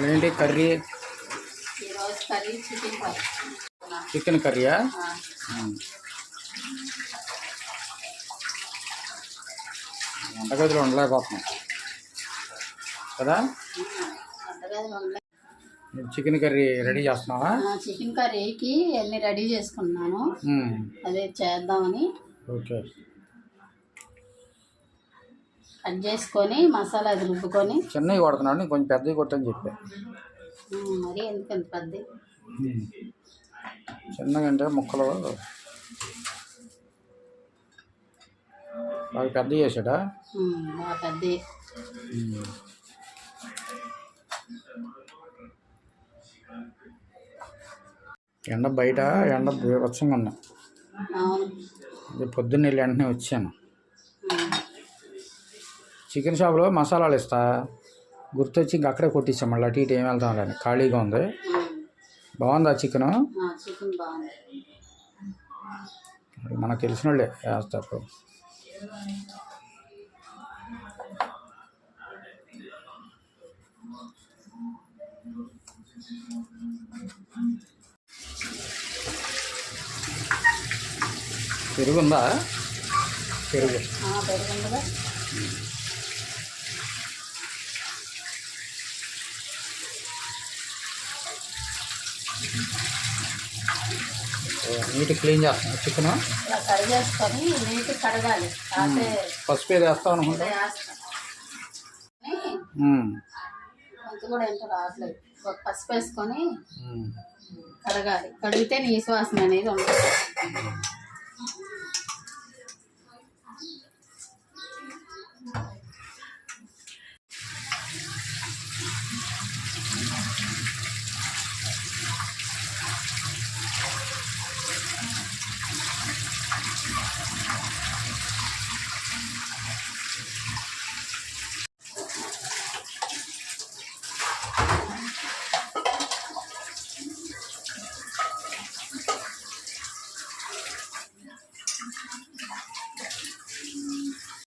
ఈరోజు curry? Chicken కర్రీయా. వంటగదిలో ఉండలేకపోతున్నాం కదా? చికెన్ కర్రీ రెడీ చేస్తున్నావా? చికెన్ కర్రీకి అన్ని రెడీ చేసుకున్నాను. అదే చేద్దామని. ఓకే. కట్ చేసుకొని మసాలా అది రుబ్బుకొని. చిన్నవి కొడుతున్నాడు కొంచెం పెద్దవి కొట్టని చెప్పా. మరి ఎందుకంత పెద్ద ఉమ్. చిన్నగా అంటే ముక్కలు బాగా పెద్ద చేసాడా? బాగా పెద్ద. ఎండ బయట ఎండ బీభత్సంగా ఉన్నా పొద్దున్న వెళ్ళి వెంటనే వచ్చాను. చికెన్ షాప్లో మసాలాలు ఇస్తా. గుర్తొచ్చి ఇంక అక్కడే కొట్టించాం మళ్ళీ అటు ఇటు ఏం వెళ్తాం కానీ ఖాళీగా ఉంది. బాగుందా చికెన్? మనకు తెలిసిన వాళ్ళే వేస్తారు పెరుగుందా పెరుగు ఆ, పెరుగుంది కదా నీట్ క్లీన్ చేస్తాను చికెన్? కడిగేసుకొని నీటి కడగాలి. పసుపు ఏది వేస్తావు అనుకుంటా? కూడా ఏంటో రావట్లేదు. పసుపు వేసుకొని. కడగాలి. కడిగితే నీ సువాసన అనేది ఉంటుంది.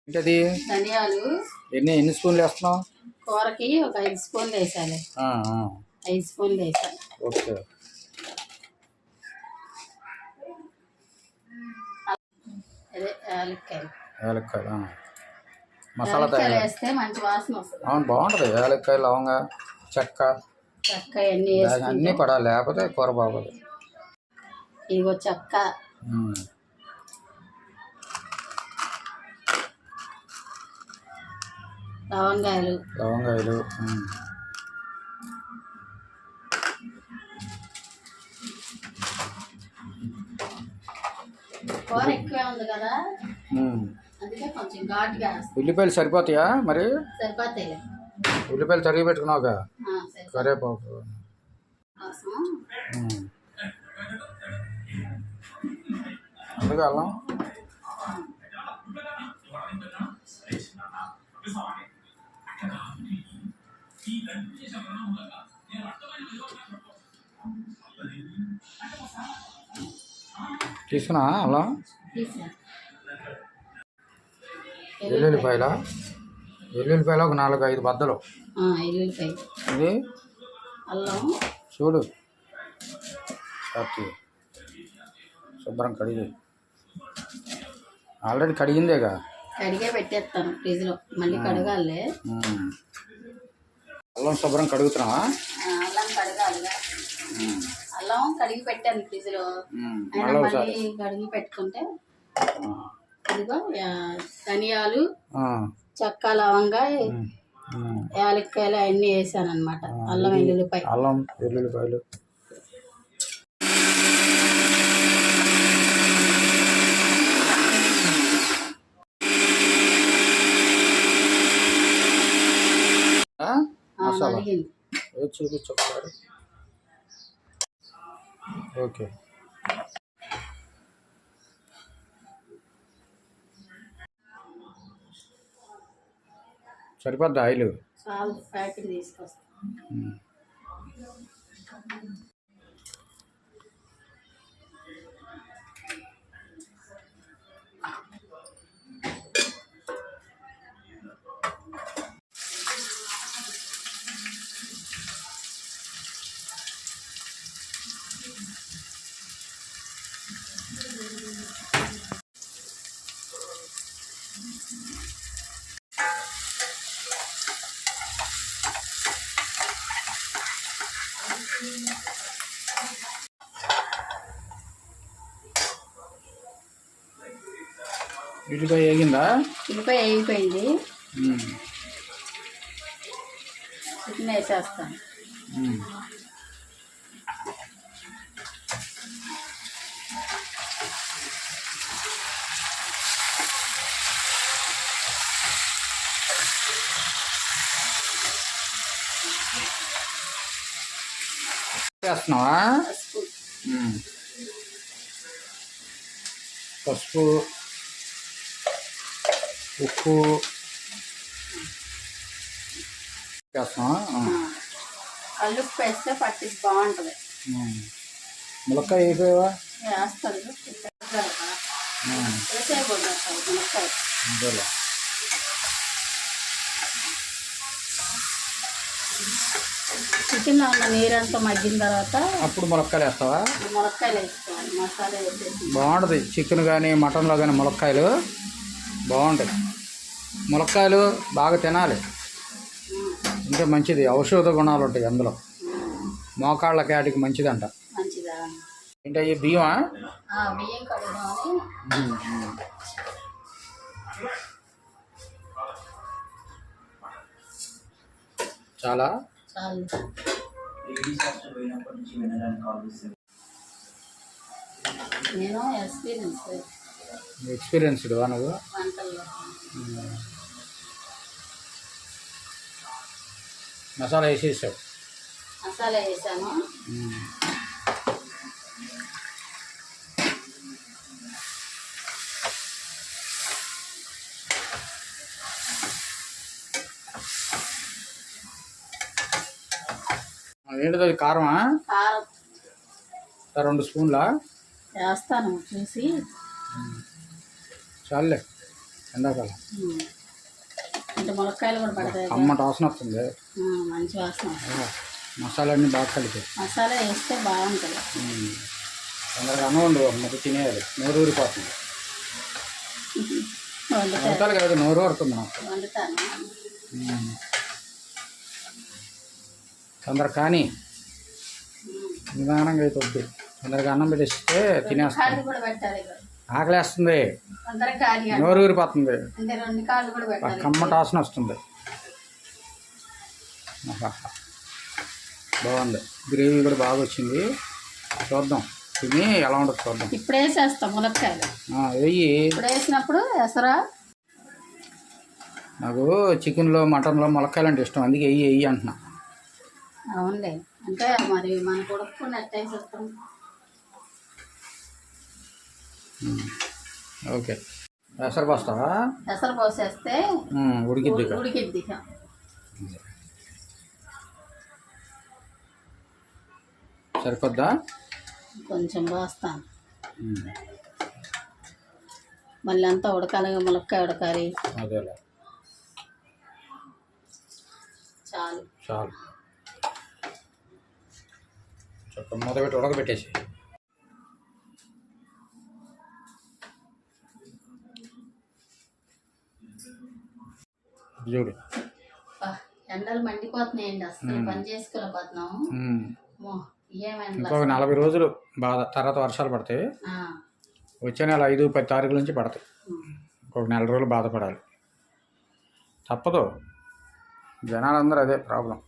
ఏంటది? ధనియాలు. ఎన్ని ఎన్ని స్పూన్లు వేస్తున్నావు? కూరకి ఒక ఐదు స్పూన్లు ఆ. ఐదు స్పూన్లు వేసాలి ఓకే. అదే యాలక్కాయలు. యాలక్కాయలు ఆ. మసాలా తయారు. వేస్తే మంచి వాసన వస్తుంది. అవును బాగుంటుంది. యాలక్కాయ లవంగ చెక్క. చెక్క అన్నీ వేసుకుంటే అన్నీ పడాలి లేకపోతే కూర బాగోదు. ఇదిగో చెక్క. ఉమ్. లవంగాయలు. లవంగాయలు ఉమ్. కూర ఎక్కువే ఉంది కదా? ఉమ్. అందుకే కొంచెం ఘాటుగా వేస్తాం ఉల్లిపాయలు సరిపోతాయా మరి? సరిపోతాయి. ఉల్లిపాయలు తరిగి పెట్టుకున్నావుగా? కరేపాకు. అందుకే అల్లం? తీసుకున్నా తీసా వెల్లుల్లిపాయల వెల్లుల్లిపాయలు ఒక నాలుగు ఐదు బద్దలు. ఇది? అల్లం. చూడు. శుభ్రం కడిగి. ఆల్రెడీ కడిగిందేగా? కడిగే పెట్టేస్తాను ఫ్రిడ్జ్లో. మళ్ళీ కడగాలి. అల్లం శుభ్రం కడుగుతున్నావా? అల్లం కడగాలిగా. ఉమ్. అల్లం కడిగి పెట్టాను ఫ్రిడ్జ్లో. మళ్ళీ కడిగి పెట్టుకుంటే. ఇదిగో ధనియాలు. చెక్క లవంగా. యాలక్కాయలు అవన్నీ వేసాను అనమాట అల్లం వెల్లుల్లిపాయ అల్లం వెల్లుల్లిపాయలు ఆ? ఆ, మసాలా. నలిగింది ఏది చూపించు ఒకసారి. ఓకే. సరిపోద్ది ఆయిల్? చాలు ప్యాకెట్ తీసుకొస్తాను ఇటుగా వేగిందా ఉల్లిపాయ వేగిపోయింది. చికెన్ వేసేస్తాను. వేస్తున్నావా. పసుపు ఉప్పు వేస్తున్నావా ఆ. కల్లుప్పు వేస్తే పట్టి బాగుంటుంది. ములక్కాయ వేసావా? వేస్తాను చికెన్లో ఉన్న నీరంతా మగ్గిన తర్వాత అప్పుడు ములక్కాయలు వేస్తావా? ఈ మునక్కాయలు వేసుకోవాలి మసాలా వేసేసి. బాగుంటుంది. చికెన్ కానీ మటన్లో కానీ ములక్కాయలు. బాగుంటాయి ములక్కాయలు బాగా తినాలి. ఇంకా మంచిది. ఔషధ గుణాలు ఉంటాయి అందులో. మోకాళ్ళ క్యాటికి మంచిదంట. అయ్యి బియ్యమా? చాలు? నేను ఎక్స్పీరియన్స్ ఎక్స్పీరియన్స్డ్ నువ్వు? మసాలా వేసేసావు. మసాలా వేసాను. ఏంటిది అది కారమా? కారం. రెండు స్పూన్లా? వేస్తాను చూసి. చాలులే ఎండాకాలం. ఉమ్. అంటే ములక్కాయలు కూడా పడతాయి కదా. అమ్మ వాసన వస్తుంది ఆ, మంచి వాసన. ఆ, మసాలాన్ని బాగా కలిపాయి మసాలా వేస్తే బాగుంటుంది. తొందరగా అన్నం ఉండవు అమ్మకి తినేయాలి. నోరు ఊరిపోతుంది. వండుతా వంటలు కాదు నోరు ఊరుతుంది నాకు. వండుతాను. తొందర కానీ నిదానంగా అయితే వద్దు. తొందరగా అన్నం పెట్టేస్తే తినేస్తాను ఆకలేస్తుంది. నోరు ఊరిపోతుంది. కమ్మట వాసన వస్తుంది. బాగుంది. గ్రేవీ కూడా బాగా వచ్చింది. చూద్దాం. తిని ఎలా ఉండదు చూద్దాం. ఇప్పుడు వేసేస్తాం ములక్కాయలు ఆ, వెయ్యి ఇప్పుడు వేసినప్పుడు ఎసరా నాకు చికెన్లో మటన్లో ములక్కాయలు అంటే ఇష్టం. అందుకే వెయ్యి వెయ్యి అంటున్నా. అవునులే. అంటే మరి ఎట్ట వేసేస్తాం ఓకే. ఎసరు పోస్తావా? ఎసరు పోసేస్తే ఉడికిద్ది. ఉడికిద్ది. సరిపోద్దా? కొంచెం పోస్తాను మళ్ళీ అంతా ఉడకాలి ములక్కాయ ఉడకాలి. అదేలే. చాలు. చాలు. మూత పెట్టి ఉడకబెట్టేసి చూడు అబ్బా, ఎండలు మండిపోతున్నాయండి. అసలు పని చేసుకోలేకపోతున్నాము. ఉమ్. అమ్మో, ఏం ఎండలు ఇంకొక నలభై రోజులు బాధ తర్వాత వర్షాలు పడతాయి వచ్చే నెల ఐదు పది తారీఖుల నుంచి పడతాయి. ఇంకొక నెల రోజులు బాధపడాలి. తప్పదు. జనాలందరూ అదే ప్రాబ్లం.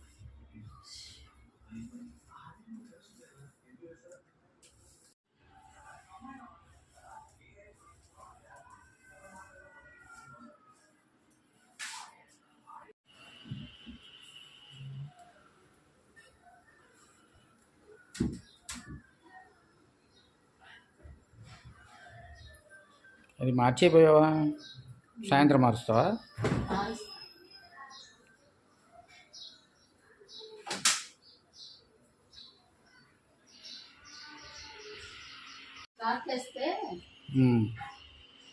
అది మార్చేపోయావా సాయంత్రం మారుస్తావా.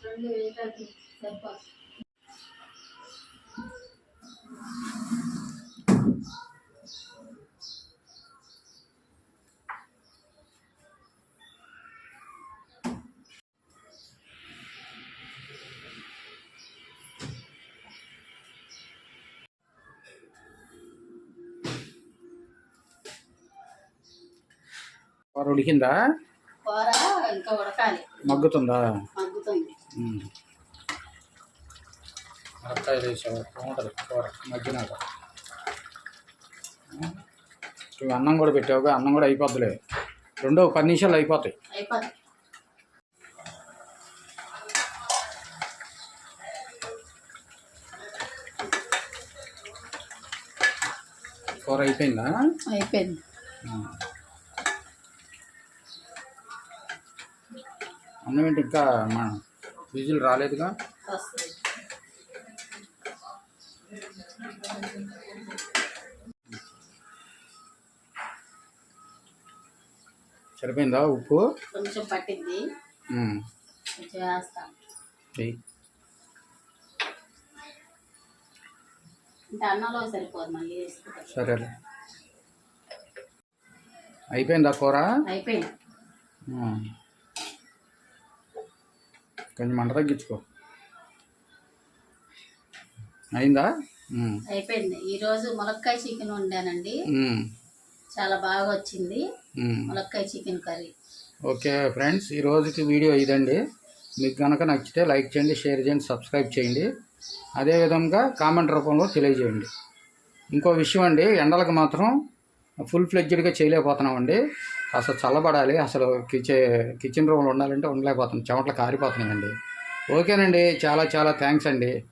రెండు కూర ఉడికిందా కూర ఇంకా ఉడకాలి. మగ్గుతుందా? మగ్గుతుంది. మిరపకాయలు వేసావు బాగుంటుంది కూర మగ్గినాక ఇవి అన్నం కూడా పెట్టావుగా అన్నం కూడా అయిపోద్దిలే. రెండో పది నిమిషాలు అయిపోతాయి. అయిపోతుంది కూర అయిపోయిందా? అయిపోయింది. అన్నం ఏంటి ఇంకా మన విజిల్ రాలేదుగా? సరిపోయిందా ఉప్పు? కొంచెం పట్టింది. ఉమ్. కొంచెం వేస్తాం. చెయ్యి. అంటే అన్నంలో సరిపోదు మళ్ళీ వేసుకుంటాం. సరేలే. అయిపోయిందా కూర? అయిపోయింది. కొంచెం మంట తగ్గించుకో. అయిందా. అయిపోయింది. ఈరోజు ములక్కాయ చికెన్ వండానండి. చాలా బాగా వచ్చింది. ములక్కాయ చికెన్ కర్రీ. ఓకే ఫ్రెండ్స్ ఈ రోజుకి వీడియో ఇదండి. మీకు కనుక నచ్చితే లైక్ చేయండి షేర్ చేయండి సబ్స్క్రైబ్ చేయండి. అదేవిధంగా కామెంట్ రూపంలో తెలియజేయండి. ఇంకో విషయం అండి ఎండలకు మాత్రం ఫుల్ ఫ్లెడ్జ్డ్గా చేయలేకపోతున్నామండి. అసలు చల్లబడాలి అసలు కిచెన్ కిచెన్ రూమ్లో ఉండాలంటే ఉండలేకపోతున్నాం చెమటలు కారిపోతున్నాయండి. ఓకేనండి చాలా చాలా థ్యాంక్స్ అండి.